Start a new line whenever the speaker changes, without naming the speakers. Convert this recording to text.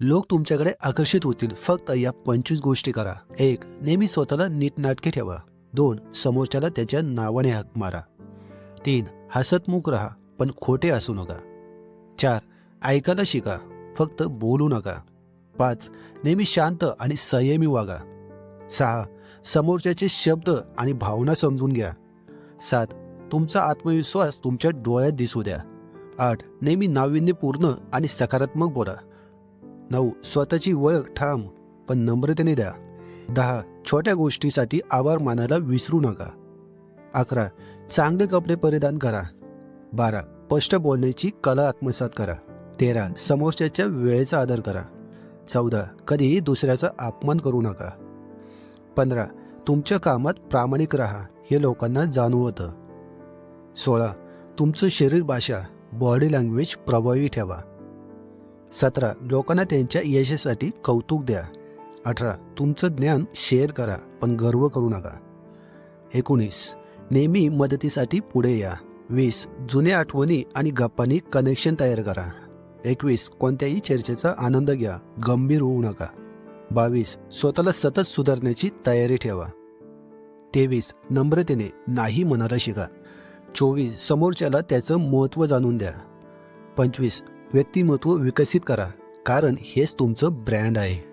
लोक तुमच्याकडे आकर्षित होतील. फक्त या पंचवीस गोष्टी करा. एक नेहमी स्वतःला नीटनाटके ठेवा. दोन समोरच्याला त्याच्या नावाने हाक मारा. तीन हसतमुख राहा पण खोटे असू नका. चार ऐकायला शिका. फक्त बोलू नका. पाच नेहमी शांत आणि संयमी वागा. सहा समोरच्याचे शब्द आणि भावना समजून घ्या. सात तुमचा आत्मविश्वास तुमच्या डोळ्यात दिसू द्या. आठ नेहमी नाविन्यपूर्ण आणि सकारात्मक बोला. नऊ स्वतःची ओळख ठाम पण नम्रतेने द्या. दहा छोट्या गोष्टीसाठी आभार मानायला विसरू नका. अकरा चांगले कपडे परिधान करा. बारा स्पष्ट बोलण्याची कला आत्मसात करा. तेरा समोरच्याच्या वेळेचा आदर करा. चौदा कधीही दुसऱ्याचा अपमान करू नका. पंधरा तुमच्या कामात प्रामाणिक राहा हे लोकांना जाणवतं. सोळा तुमचं शरीर भाषा बॉडी लँग्वेज प्रभावी ठेवा. सतरा लोकांना त्यांच्या यशासाठी कौतुक द्या. अठरा तुमचं ज्ञान शेअर करा पण गर्व करू नका. एकोणीस नेहमी मदतीसाठी पुढे या. वीस जुन्या आठवणी आणि गप्पांनी कनेक्शन तयार करा. एकवीस कोणत्याही चर्चेचा आनंद घ्या गंभीर होऊ नका. बावीस स्वतःला सतत सुधारण्याची तयारी ठेवा. तेवीस नम्रतेने नाही म्हणायला शिका. चोवीस समोरच्याला त्याचं महत्त्व जाणून द्या. पंचवीस व्यक्तिमत्व विकसित करा कारण हेच तुमचं ब्रँड आहे.